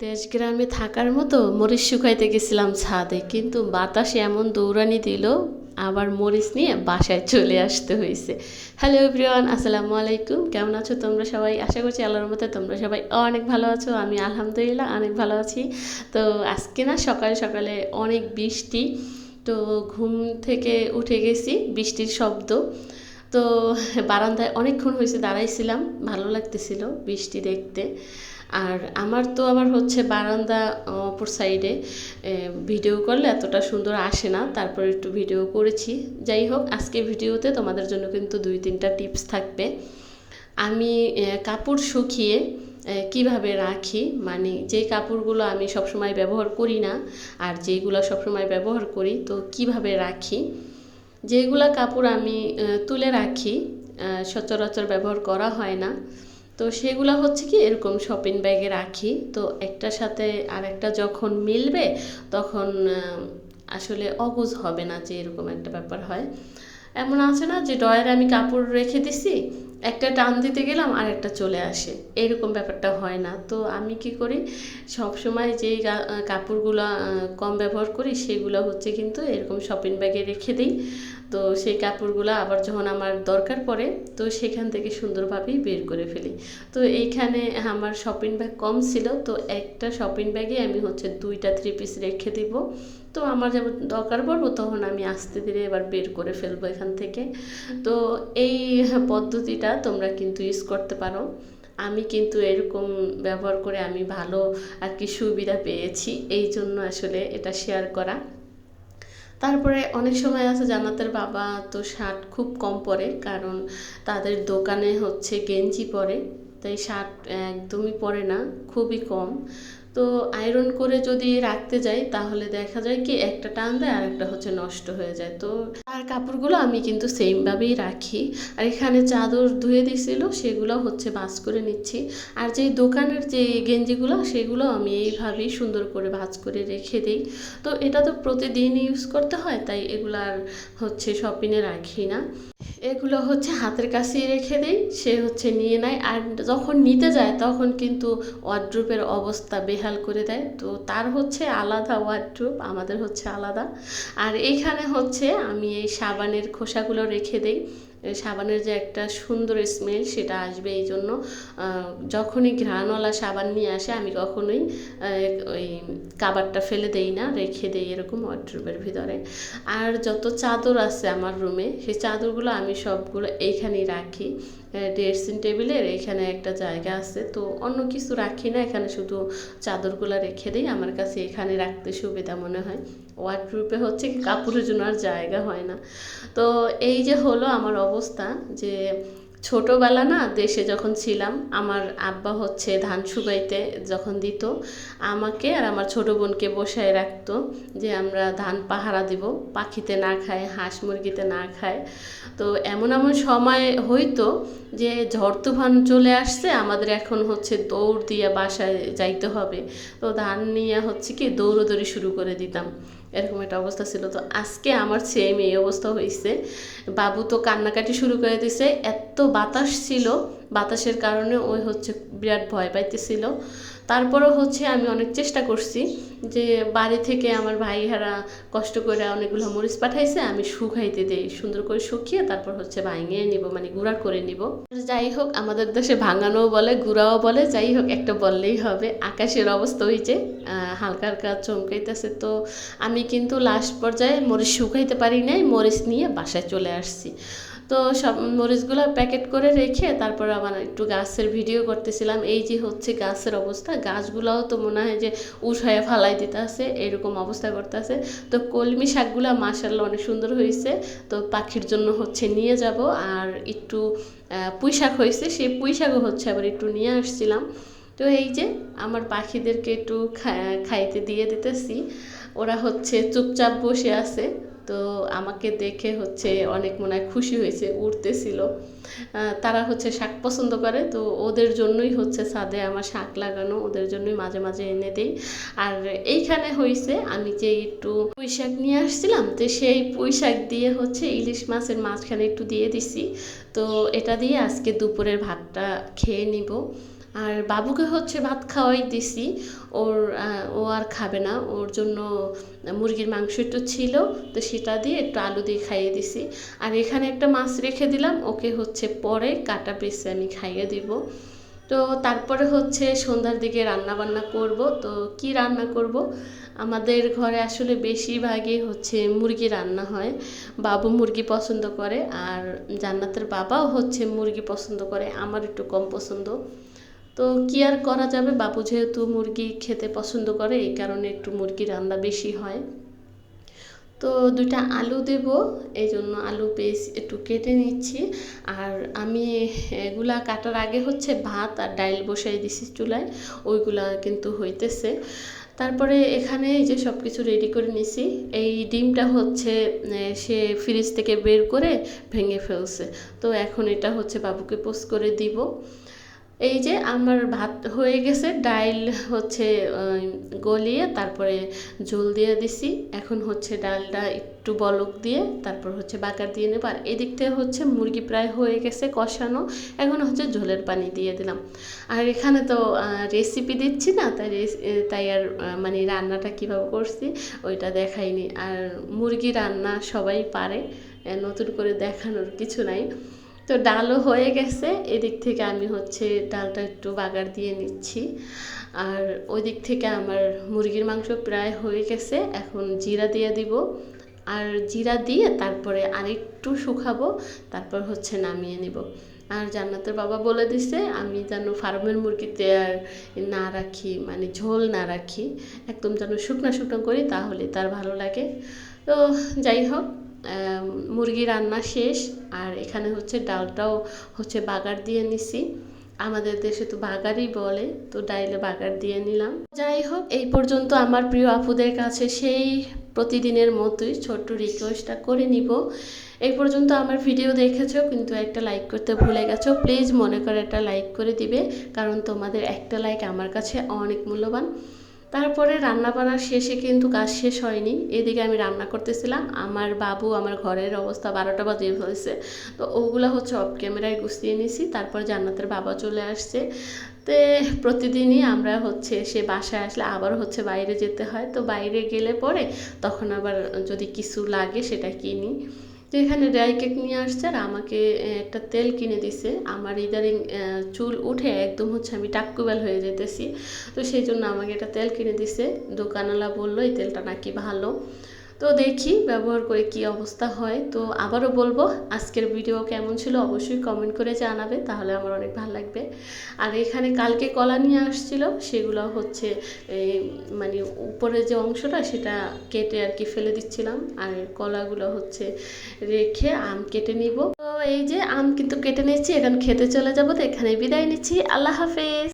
দেশ গ্রামে থাকার মতো মরিচ শুকাইতে গেছিলাম ছাদে, কিন্তু বাতাস এমন দৌড়ানি দিল, আবার মরিচ নিয়ে বাসায় চলে আসতে হয়েছে হ্যালো এভরিওয়ান আসসালামু আলাইকুম, কেমন আছো তোমরা সবাই? আশা করছি আল্লাহর মতে তোমরা সবাই অনেক ভালো আছো, আমি আলহামদুলিল্লাহ অনেক ভালো আছি। তো আজকে না সকালে সকালে অনেক বৃষ্টি, তো ঘুম থেকে উঠে গেছি বৃষ্টির শব্দ। তো বারান্দায় অনেকক্ষণ হয়েছে দাঁড়াইছিলাম, ভালো লাগতেছিল বৃষ্টি দেখতে। আর আমার তো আবার হচ্ছে বারান্দা অপর সাইডে ভিডিও করলে এতটা সুন্দর আসে না। তারপর একটু ভিডিও করেছি। যাই হোক, আজকে ভিডিওতে তোমাদের জন্য কিন্তু দুই তিনটা টিপস থাকবে। আমি কাপড় শুকিয়ে কীভাবে রাখি? মানে যে কাপড়গুলো আমি সবসময় ব্যবহার করি না, আর যেগুলো সবসময় ব্যবহার করি, তো কীভাবে রাখি? যেগুলো কাপড় আমি তুলে রাখি সচরাচর ব্যবহার করা হয় না। তো সেগুলো হচ্ছে কি এরকম শপিং ব্যাগে রাখি। তো একটার সাথে আর একটা যখন মিলবে তখন আসলে অগুজ হবে না যে এরকম একটা ব্যাপার হয়। এমন আছে না যে ডয়ের আমি কাপড় রেখে দিছি একটা টান দিতে গেলাম আর একটা চলে আসে। এরকম ব্যাপারটা হয় না। তো আমি কি করি সব সময় যেই কাপড়গুলো কম ব্যবহার করি, সেগুলো হচ্ছে কিন্তু এরকম শপিং ব্যাগে রেখে দিই। তো সেই কাপড়গুলো আবার যখন আমার দরকার পড়ে, তো সেখান থেকে সুন্দরভাবেই বের করে ফেলি। তো এইখানে আমার শপিং ব্যাগ কম ছিল, তো একটা শপিং ব্যাগে আমি হচ্ছে দুইটা থ্রি পিস রেখে দিব। তো আমার যেমন দরকার পড়ব, তখন আমি আস্তে ধীরে এবার বের করে ফেলব এখান থেকে। তো এই পদ্ধতিটা তোমরা কিন্তু ইউজ করতে পারো। আমি কিন্তু এরকম ব্যবহার করে আমি ভালো আর কি সুবিধা পেয়েছি, এই জন্য আসলে এটা শেয়ার করা। তারপরে অনেক সময় আছে জান্নাতের বাবা তো শার্ট খুব কম পরে, কারণ তাদের দোকানে হচ্ছে গেঞ্জি পরে, তাই শার্ট একদমই পরে না, খুবই কম। তো আয়রন করে যদি রাখতে যাই, তাহলে দেখা যায় কি একটা টান দেয় আর একটা হচ্ছে নষ্ট হয়ে যায়। তো আর কাপড়গুলো আমি কিন্তু সেমভাবেই রাখি। আর এখানে চাদর ধুয়ে দিয়েছিল সেগুলো হচ্ছে বাস করে নিচ্ছি। আর যেই দোকানের যে গেঞ্জিগুলো, সেগুলো আমি এইভাবেই সুন্দর করে ভাজ করে রেখে দিই। তো এটা তো প্রতিদিন ইউজ করতে হয়, তাই এগুলো আর হচ্ছে শপিংয়ে রাখি না। এগুলো হচ্ছে হাতের কাছেই রেখে দেই, সে হচ্ছে নিয়ে নেয়। আর যখন নিতে যায়, তখন কিন্তু ওয়ার্ড্রুপের অবস্থা বেহাল করে দেয়। তো তার হচ্ছে আলাদা ওয়ার্ড্রুপ আমাদের হচ্ছে আলাদা। আর এইখানে হচ্ছে আমি এই সাবানের খোসাগুলো রেখে দেই। সাবানের যে একটা সুন্দর স্মেল সেটা আসবে এই জন্য যখনই ঘ্রাণওয়ালা সাবান নিয়ে আসে, আমি কখনোই ওই কাবারটা ফেলে দেই না, রেখে দেই এরকম ওয়ার্ড্রোবের ভিতরে। আর যত চাদর আছে আমার রুমে সেই চাদরগুলো আমি সবগুলো এইখানেই রাখি। ড্রেসিং টেবিলের এখানে একটা জায়গা আছে, তো অন্য কিছু রাখি না, এখানে শুধু চাদরগুলো রেখে দিই, আমার কাছে এখানে রাখতে সুবিধা মনে হয়। ওয়ার্ডরুপে হচ্ছে কাপড়ের জন্য আর জায়গা হয় না। তো এই যে হলো আমার অবস্থা যে ছোটোবেলা না দেশে যখন ছিলাম, আমার আব্বা হচ্ছে ধান শুকাইতে যখন দিত, আমাকে আর আমার ছোটো বোনকে বসায় রাখতো যে আমরা ধান পাহারা দিব, পাখিতে না খায়, হাঁস মুরগিতে না খায়। তো এমন এমন সময় হইতো যে ঝড় তুফান চলে আসছে, আমাদের এখন হচ্ছে দৌড় দিয়ে বাসায় যাইতে হবে। তো ধান নিয়ে হচ্ছে কি দৌড়োদৌড়ি শুরু করে দিতাম। এরকম একটা অবস্থা ছিল। তো আজকে আমার সেম এই অবস্থা হয়েছে বাবু তো কান্নাকাটি শুরু করে দিছে। এত বাতাস ছিল। বাতাসের কারণে ওই হচ্ছে বিরাট ভয় পাইতেছিল। তারপরেও হচ্ছে আমি অনেক চেষ্টা করছি যে বাড়ি থেকে আমার ভাইহারা কষ্ট করে অনেকগুলো মরিচ পাঠাইছে, আমি শুকাইতে দিই, সুন্দর করে শুকিয়ে তারপর হচ্ছে ভাঙিয়ে নিব মানে গুঁড়া করে নিব। যাই হোক, আমাদের দেশে ভাঙানোও বলে, গুঁড়াও বলে, যাই হোক, একটা বললেই হবে, আকাশের অবস্থা হয়েছে হালকা হালকা চমকাইতেছে। তো আমি কিন্তু লাস্ট পর্যায়ে মরিচ শুকাইতে পারি নাই, মরিচ নিয়ে বাসায় চলে আসছি। তো সব মরিচগুলো প্যাকেট করে রেখে তারপর আবার একটু গাছের ভিডিও করতেছিলাম। এই যে হচ্ছে গাছের অবস্থা, গাছগুলোও তো মনে হয় যে উঠায় ফালাই দিতে আছে এরকম অবস্থা করতে আছে তো কলমি শাকগুলো মাসাল্লাহ অনেক সুন্দর হয়েছে তো পাখির জন্য হচ্ছে নিয়ে যাব। আর একটু পুঁই শাক হয়েছে সেই পুঁই শাকও হচ্ছে আবার একটু নিয়ে আসছিলাম। তো এই যে আমার পাখিদেরকে একটু খাইতে দিয়ে দিতেছি। ওরা হচ্ছে চুপচাপ বসে আছে। তো আমাকে দেখে হচ্ছে অনেক মনে হয় খুশি হয়েছে উঠতেছিল তারা হচ্ছে শাক পছন্দ করে, তো ওদের জন্যই হচ্ছে ছাদে আমার শাক লাগানো, ওদের জন্যই মাঝে মাঝে এনে দিই। আর এইখানে হয়েছে আমি যে একটু পুঁই শাক নিয়ে আসছিলাম, তো সেই পুঁই শাক দিয়ে হচ্ছে ইলিশ মাছের মাঝখানে একটু দিয়ে দিছি। তো এটা দিয়ে আজকে দুপুরের ভাতটা খেয়ে নিব। আর বাবুকে হচ্ছে ভাত খাওয়াই দিছি। ওর ও আর খাবে না। ওর জন্য মুরগির মাংস একটু ছিল, তো সেটা দিয়ে একটু আলু দিয়ে খাইয়ে দিছি। আর এখানে একটা মাছ রেখে দিলাম, ওকে হচ্ছে পরে কাটা পিসে আমি খাইয়ে দিব। তো তারপরে হচ্ছে সন্ধ্যার দিকে রান্না বান্না করব। তো কি রান্না করব? আমাদের ঘরে আসলে বেশিরভাগই হচ্ছে মুরগি রান্না হয়। বাবু মুরগি পছন্দ করে, আর জান্নাতের বাবাও হচ্ছে মুরগি পছন্দ করে। আমার একটু কম পছন্দ। তো কি আর করা যাবে? বাবু যেহেতু মুরগি খেতে পছন্দ করে, এই কারণে একটু মুরগি রান্না বেশি হয়। তো দুইটা আলু দেব, এই জন্য আলু পেস একটু কেটে নিচ্ছি। আর আমি এগুলা কাটার আগে হচ্ছে ভাত আর ডাইল বসাই দিছি চুলায়, ওইগুলা কিন্তু হইতেছে। তারপরে এখানে এই যে সব কিছু রেডি করে নিছি। এই ডিমটা হচ্ছে সে ফ্রিজ থেকে বের করে ভেঙে ফেলছে। তো এখন এটা হচ্ছে বাবুকে পোস্ট করে দিব। এই যে আমার ভাত হয়ে গেছে, ডাইল হচ্ছে গলিয়ে তারপরে ঝোল দিয়ে দিছি। এখন হচ্ছে ডালটা একটু বলক দিয়ে তারপর হচ্ছে বাকার দিয়ে নেব। আর এদিক থেকে হচ্ছে মুরগি প্রায় হয়ে গেছে কষানো। এখন হচ্ছে ঝোলের পানি দিয়ে দিলাম। আর এখানে তো রেসিপি দিচ্ছি না, তাই তাই আর মানে রান্নাটা কীভাবে করছি ওইটা দেখাইনি। আর মুরগি রান্না সবাই পারে নতুন করে দেখানোর কিছু নাই। তো ডালও হয়ে গেছে, এদিক থেকে আমি হচ্ছে ডালটা একটু বাগার দিয়ে নিচ্ছি। আর ওই দিক থেকে আমার মুরগির মাংস প্রায় হয়ে গেছে, এখন জিরা দিয়ে দিব। আর জিরা দিয়ে তারপরে আরেকটু শুকাবো, তারপর হচ্ছে নামিয়ে নিব। আর জান্নাতের বাবা বলে দিছে, আমি যেন ফার্মের মুরগিতে আর না রাখি মানে ঝোল না রাখি, একদম যেন শুকনো শুকনো করি, তাহলে তার ভালো লাগে। তো যাই হোক মুরগি রান্না শেষ, আর এখানে হচ্ছে ডালটাও হচ্ছে বাগার দিয়ে নিছি। আমাদের দেশে তো বাগারই বলে, তো ডাইলে বাগার দিয়ে নিলাম। যাই হোক, এই পর্যন্ত আমার প্রিয় আপুদের কাছে সেই প্রতিদিনের মতোই ছোট্ট রিকোয়েস্টটা করে নিব। এই পর্যন্ত আমার ভিডিও দেখেছ, কিন্তু একটা লাইক করতে ভুলে গেছো প্লিজ মনে করে একটা লাইক করে দিবে, কারণ তোমাদের একটা লাইক আমার কাছে অনেক মূল্যবান। তারপরে রান্না বান্নার শেষে কিন্তু কাজ শেষ হয়নি। এদিকে আমি রান্না করতেছিলাম। আমার বাবু আমার ঘরের অবস্থা বারোটা বাজে হয়েছে। তো ওগুলো হচ্ছে অফ ক্যামেরায় গুছিয়ে নিছি। তারপর জান্নাতের বাবা চলে আসছে। তে প্রতিদিনই আমরা হচ্ছে সে বাসায় আসলে আবার হচ্ছে বাইরে যেতে হয়। তো বাইরে গেলে পরে তখন আবার যদি কিছু লাগে সেটা কিনি। তো এখানে ড্রাই কেক নিয়ে আসছে আর আমাকে একটা তেল কিনে দিছে। আমার ইদারিং চুল উঠে একদম হচ্ছে আমি টাক্কুবেল হয়ে যেতেছি তো সেই জন্য আমাকে একটা তেল কিনে দিছে। দোকানওয়ালা বলল, এই তেলটা নাকি ভালো। তো দেখি ব্যবহার করে কি অবস্থা হয়। তো আবারও বলব, আজকের ভিডিও কেমন ছিল অবশ্যই কমেন্ট করে জানাবে, তাহলে আমার অনেক ভালো লাগবে। আর এখানে কালকে কলা নিয়ে আসছিল, সেগুলো হচ্ছে মানে উপরে যে অংশটা, সেটা কেটে আর কি ফেলে দিচ্ছিলাম। আর কলাগুলো হচ্ছে রেখে আম কেটে নিব। তো এই যে আম কিন্তু কেটে নিচ্ছি এখন খেতে চলে যাব, তো এখানে বিদায় নিচ্ছি। আল্লাহ হাফেজ।